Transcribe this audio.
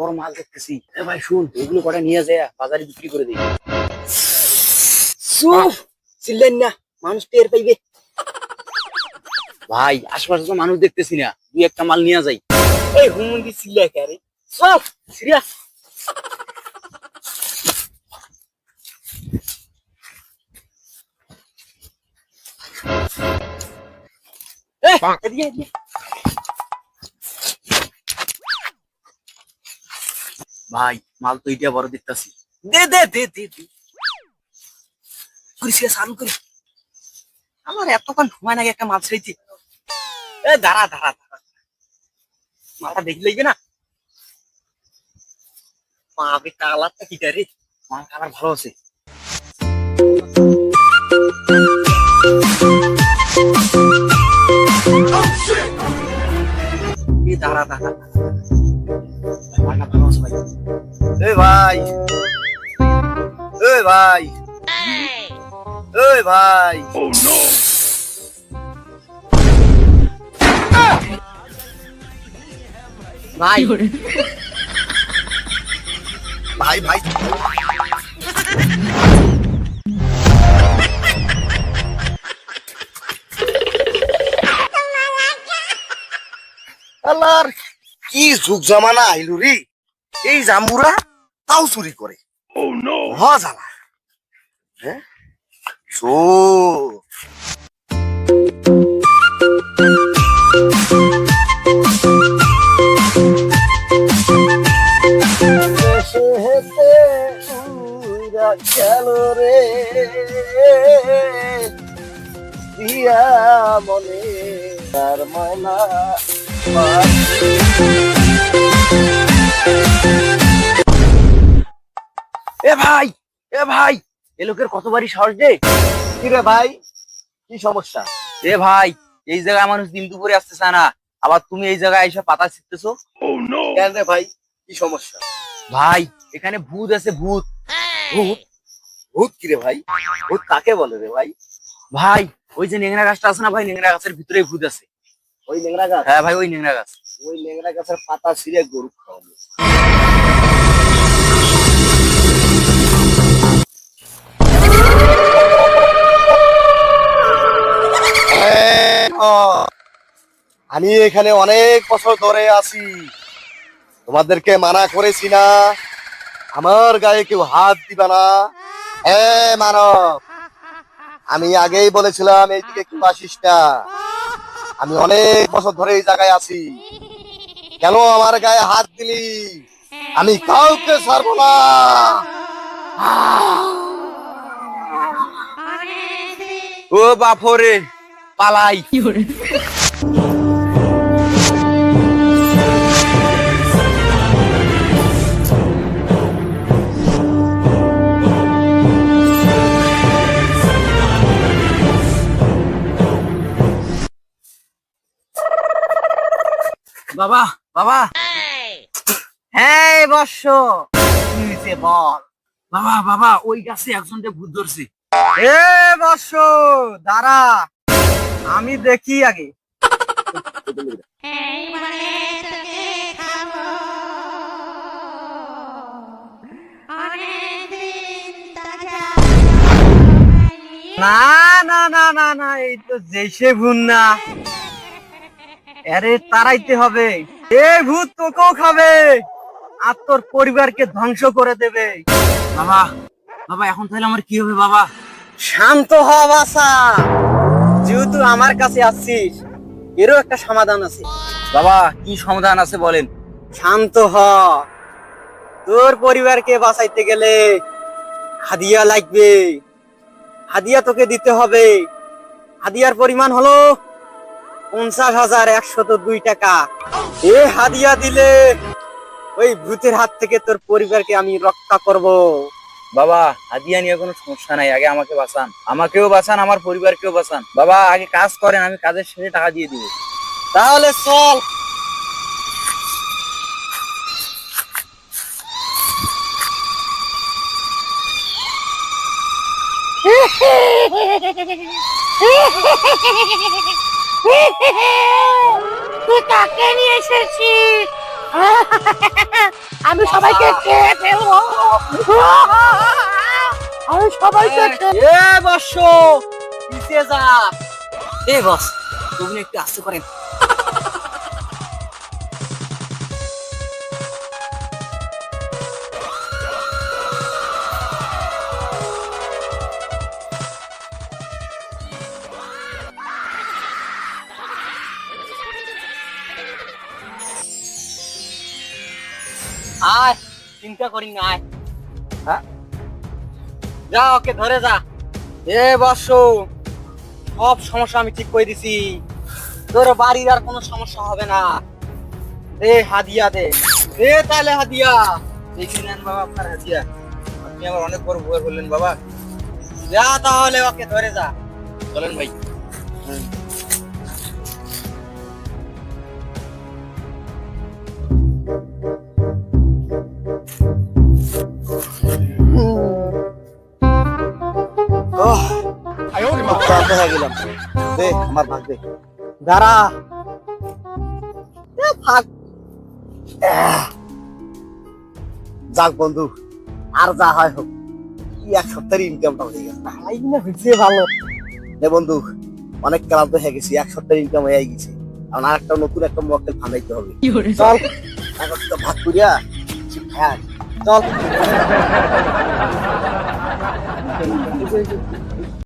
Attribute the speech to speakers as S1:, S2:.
S1: বড় মাল দেখতেছি। এ ভাই শুন এগুলো কটা নিয়ে যায় বাজারে বিক্রি করে দিই।
S2: চিল্লেন না মানুষ টের পাইবে।
S1: ভাই আশপাশে তো মানুষ দেখতেছি না দুই একটা মাল নিয়ে যাই।
S2: এই হুমুন্দি চিল্লা কে আরে সব সিরিয়াস এদিকে, এদিকে।
S1: ভাই, মাল তো এইটা বড় দেখতেছি।
S2: দে দে দে দে দে। করিস চালু করি। আমার এতক্ষণ সময় নাকি একটা মাল ছেড়েছি। এ, দাঁড়া দাঁড়া দাঁড়া। মালটা দেখি লাগবে না? পাবে কালারটা কি রে
S1: মাল কালার ভালো আছে।
S2: দাঁড়া দাঁড়া।
S1: ভাই।
S2: এ ভাই। এ ভাই। ভাই। ভাই ভাই। আল্লাহর কি যুগ জমানা আইলু এই জাম্বুরা? তাও চুরি করে। হ জ্বালা হ্যাঁ রে। দিয়া মনে তার
S1: এ ভাই এ ভাই এ লোকের কতবারই সাহস দে
S2: কিরে ভাই? কি সমস্যা?
S1: এ ভাই এই জায়গায় মানুষ দিন দুপুরে আসতেছে না। আবার তুমি এই জায়গায় এসে পাতা ছিটতেছো?
S2: কেন রে ভাই? কি সমস্যা?
S1: ভাই এখানে ভূত আছে ভূত।
S2: ভূত? ভূত কিরে ভাই? ভূত কাকে বলে রে ভাই?
S1: ভাই ওই যে নেংরা গাছটা আছে না ভাই? নেংরা গাছের ভিতরে ভূত আছে।
S2: ওই লেংড়া গাছ?
S1: হ্যাঁ ভাই ওই নেংরা গাছ।
S2: ওই লেংড়া গাছের পাতা ছিঁড়ে গরু খাওয়ানো। আমি এখানে অনেক বছর ধরে আছি। তোমাদেরকে মানা করেছি না। আমার গায়ে কেউ হাত দিবা না। হ্যাঁ মানব আমি আগেই বলেছিলাম এইদিকে কেউ আসিস না। আমি অনেক বছর ধরে এই জায়গায় আছি। কেন আমার গায়ে হাত দিলি? আমি কাউকে ছাড়বো না।
S1: ও বাপরে পালাই। বাবা বাবা।
S2: হ্যাঁ বর্ষ হয়েছে বল?
S1: বাবা বাবা ওই গাছে একজনকে ভূত ধরছে।
S2: এ বর্ষ দাঁড়া। আমি দেখি আগে। না না না না না এই তো জেসে ভূত না আরে তারাইতে হবে। এ ভূত, তোকেও খাবে। আর তোর পরিবারকে ধ্বংস করে দেবে।
S1: বাবা বাবা, এখন তাহলে আমার কি হবে বাবা?
S2: শান্ত হ যেহেতু আমার কাছে আসছিস, এরও একটা সমাধান আছে।
S1: বাবা, কি সমাধান আছে বলেন?
S2: শান্ত হ। তোর পরিবারকে বাঁচাইতে গেলে হাদিয়া লাগবে। হাদিয়া তোকে দিতে হবে। হাদিয়ার পরিমাণ হলো পঞ্চাশ হাজার একশত দুই টাকা। এ হাদিয়া দিলে ওই ভূতের হাত থেকে তোর পরিবারকে আমি রক্ষা করব।
S1: বাবা হাদিয়া নিয়ে কোনো সমস্যা নাই আগে আমাকে বাঁচান। আমাকেও বাঁচান আমার পরিবারকেও বাঁচান। বাবা আগে কাজ করেন আমি কাজের শেষে টাকা দিয়ে দিব।
S2: তাহলে চল।
S3: তুই কাকে নিয়ে এসেছিস? আমি
S2: সবাইকে খেয়ে ফেলব। আমি সবাইকে
S4: এ বর্ষ পিছিয়ে যা। এ বস তুমি একটু আস্তে করেন। চিন্তা করি না হ্যাঁ? যা ওকে ধরে যা। এ বর্ষ সব সমস্যা আমি ঠিক করে দিছি। তোর বাড়ির আর কোনো সমস্যা হবে না। দে হাদিয়া দে। দে তাহলে হাদিয়া। দেখে নেন বাবা আপনার হাদিয়া। আপনি আমার অনেক বড় ভুল বললেন বাবা। যা তাহলে ওকে ধরে যা। চলেন ভাই। হুম।
S2: আমার ভাগ। দে
S4: দাঁড়া
S2: যাক বন্ধু আর যা হয় হোক। কি এক সপ্তাহের ইনকামটা হয়ে গেছে।
S4: ভালো।
S2: এ বন্ধু অনেক ক্লান্ত হয়ে গেছি। এক সপ্তাহের ইনকাম হয়ে গেছে। এখন আর একটা নতুন একটা মক্কেল ফান্দাইতে হবে। চল। এখন তো ভাগ করিয়া হ্যাঁ চল।